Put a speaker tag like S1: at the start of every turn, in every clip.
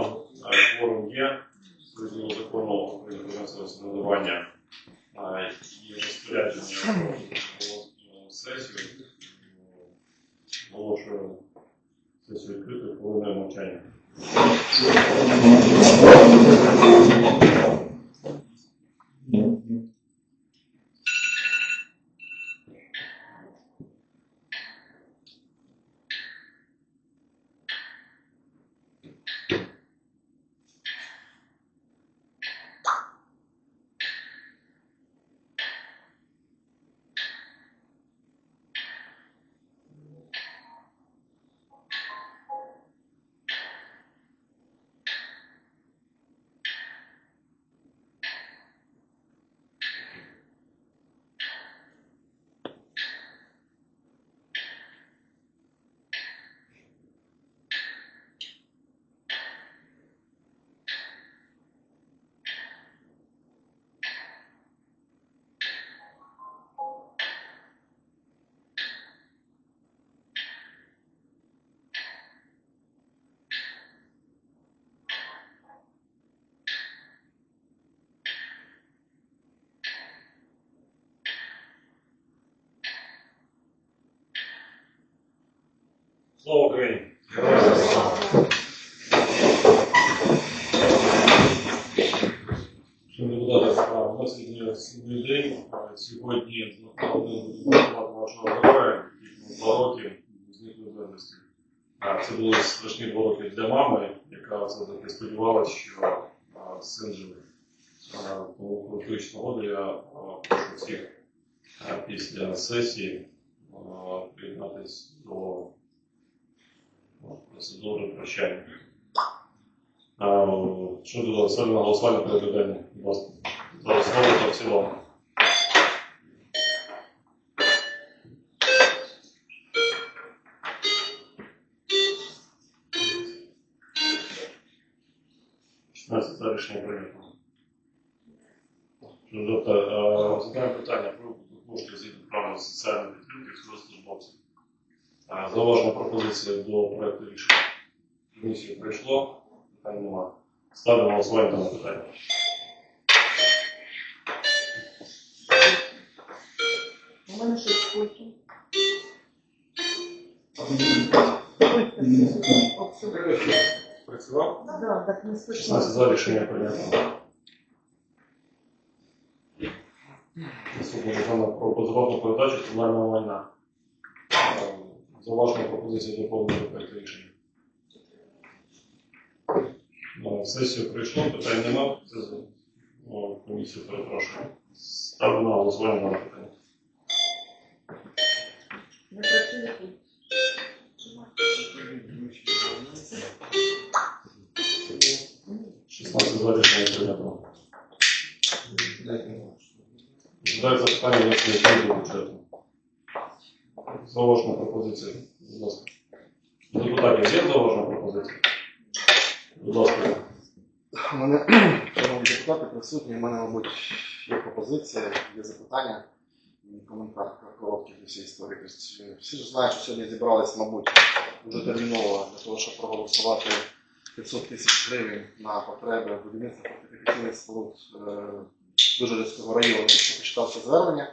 S1: відомо. Е, є. згідно закону про місцеве самоврядування е, і розпорядження про сесію. Оголошую сесію відкритою хвилиною мовчання. Слава Україні! Шановні депутати, а, у нас сьогодні судний день. Сьогодні знову вашого героя, який два роки зниклої безвісті. Це були страшні два роки для мами, яка все-таки сподівалася, що син живий. Тому користуючись нагодою, я прошу всіх після сесії приєднатися до процедури прощання. А, Що тут ставлю на голосування порядок денний? Будь ласка. За основу та в цілому. Шістнадцять за рішення прийнято. Тобто, е, задаємо питання про кошти згідно програми соціальної підтримки військовослужбовців. Зауважена пропозиція до проекту рішення. Комісію прийшло, питань нема. Ставлю на голосування дане питання.
S2: У мене щось з.
S1: Працював?
S2: Да, так не
S1: 16 за рішення прийнято. Наступне питання про безоплатну передачу комунального майна. Зауважена пропозиція доповнення до рішення. Сесію прийшло, питань нема. Це за- комісію перепрошую. Ставлю на голосування дане питання.
S2: Не працює пульт.
S1: 16 за рішення прийнято. Задаю запитання до бюджету. Зауважена пропозиція. Будь ласка. Депутатів є зауважена пропозиція? Будь ласка.
S3: У мене, шановні депутати, присутні, у мене, мабуть, є пропозиція, є запитання коментар короткий до цієї історії. Тобто, е, всі ж знають, що сьогодні зібрались, мабуть, дуже терміново для того, щоб проголосувати 500 тисяч гривень на потреби будівництва фортифікаційних споруд е, Дужгородського району. Якщо почитав це звернення.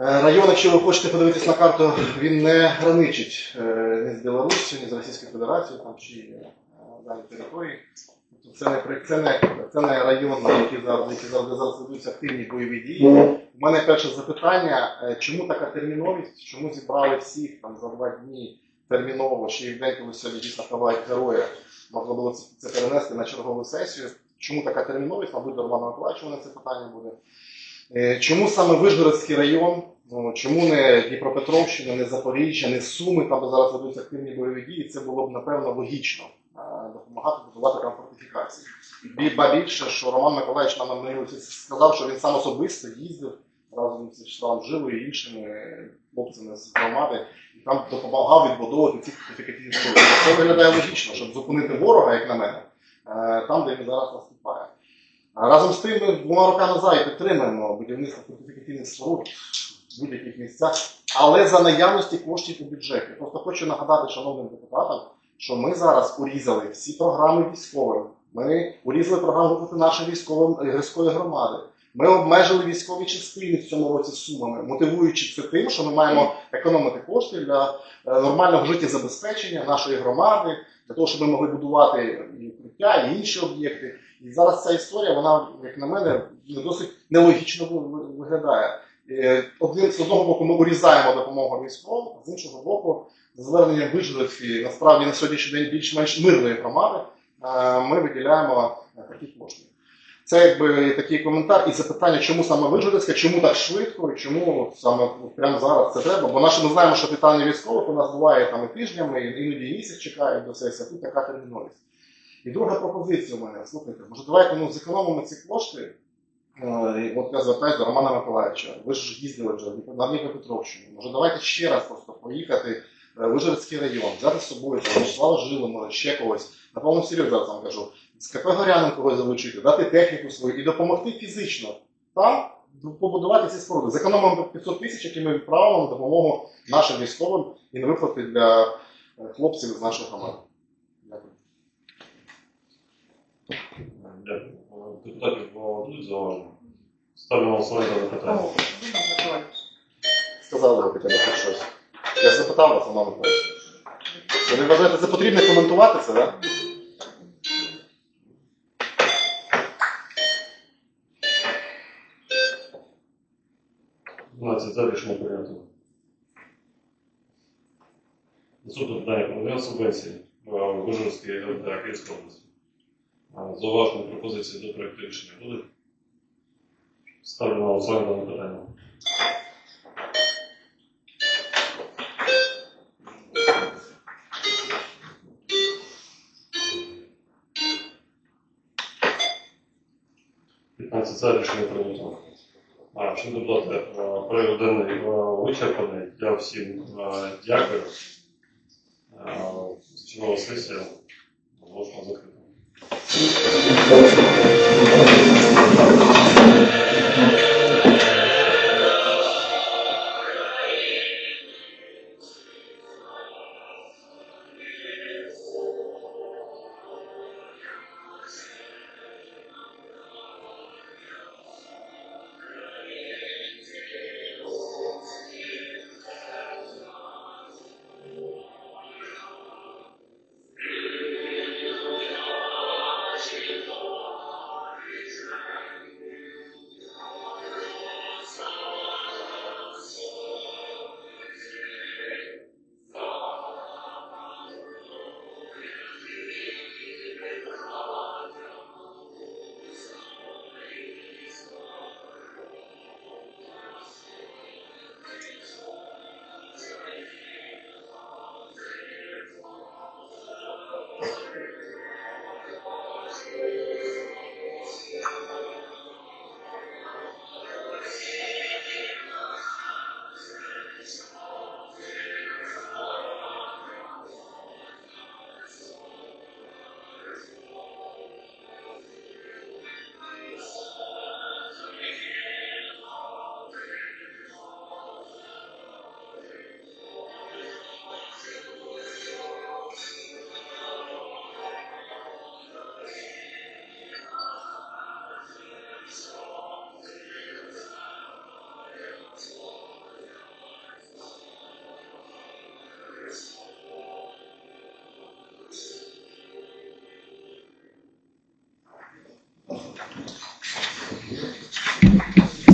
S3: Е, Район, якщо ви хочете подивитись на карту, він не граничить е, ні з Білоруссю, ні з Російською Федерацією там, чи е, далі території. Тобто Це не, це не, це не район, на який зараз, який зараз, зараз ведуться активні бойові дії. У мене перше запитання, чому така терміновість, чому зібрали всіх там за два дні терміново, ще й в день, коли сьогодні дійсно ховають героя, можна було це, це перенести на чергову сесію. Чому така терміновість? Мабуть, до Романа Миколаївича у мене це питання буде. Е, Чому саме Вишгородський район? Ну, Чому не Дніпропетровщина, не Запоріжжя, не Суми, там зараз ведуться активні бойові дії? Це було б напевно логічно е, допомагати будувати там фортифікації. Ба більше, що Роман Миколаївич нам на сказав, що він сам особисто їздив разом з Вячеславом Живою і іншими хлопцями з громади, і там допомагав відбудовувати ці фортифікаційні споруди. Це виглядає логічно, щоб зупинити ворога, як на мене, е, там, де він зараз наступає. Разом з тим, ми двома роками назад підтримуємо будівництво фортифікаційних споруд в будь-яких місцях, але за наявності коштів у бюджеті. Просто хочу нагадати шановним депутатам, що ми зараз урізали всі програми військовим. Ми урізали програму виплати нашим військовим е, гірської громади. Ми обмежили військові частини в цьому році сумами, мотивуючи це тим, що ми маємо економити кошти для е, нормального життєзабезпечення нашої громади, для того, щоб ми могли будувати і укриття, і інші об'єкти. І зараз ця історія, вона, як на мене, не досить нелогічно ви- ви- виглядає. Е, Один з одного боку ми урізаємо допомогу військовим, а з іншого боку, за зверненням Вижгородської, насправді на сьогоднішній день більш-менш мирної громади, е, ми виділяємо е, такі кошти. Це якби такий коментар і запитання, чому саме Вижгородська, чому так швидко, і чому саме прямо зараз це треба. Бо наше ми знаємо, що питання військових у нас буває там і тижнями, і іноді місяць чекають до сесії, а тут така терміновість. І друга пропозиція у мене, слухайте, може давайте ну, зекономимо ці кошти. Е, От я звертаюся до Романа Миколаївича. Ви ж їздили вже на Дніпропетровщину. Може, давайте ще раз просто поїхати е, в Вижгородський район, взяти з собою там Вячеслава Жилу, може ще когось. На повному серйозі зараз вам кажу. З КП Горянин когось залучити, дати техніку свою і допомогти фізично там побудувати ці споруди. Зекономимо 500 тисяч, які ми відправимо на допомогу нашим військовим і на виплати для е, хлопців з нашої громади. Дякую.
S1: Дякую. Депутатів будуть зауваження? Ставлю на голосування дане
S2: О,
S1: питання.
S2: Роман Миколаївич.
S3: Сказали ви хотіли хоч щось. Я ж запитав вас, Роман Миколаївич. Ви не вважаєте за потрібне коментувати це, так?
S1: Ну, це за рішення прийнято. Наступне питання про надання субвенції в Вижгородській РД Київської області. А, Зауважені пропозиції до проекту рішення будуть? Ставлю на голосування дане питання. За рішення прийнято. Шановні депутати, е, порядок денний е, вичерпаний. Я всім е, дякую. Е, сесія оголошена закритою. 一个。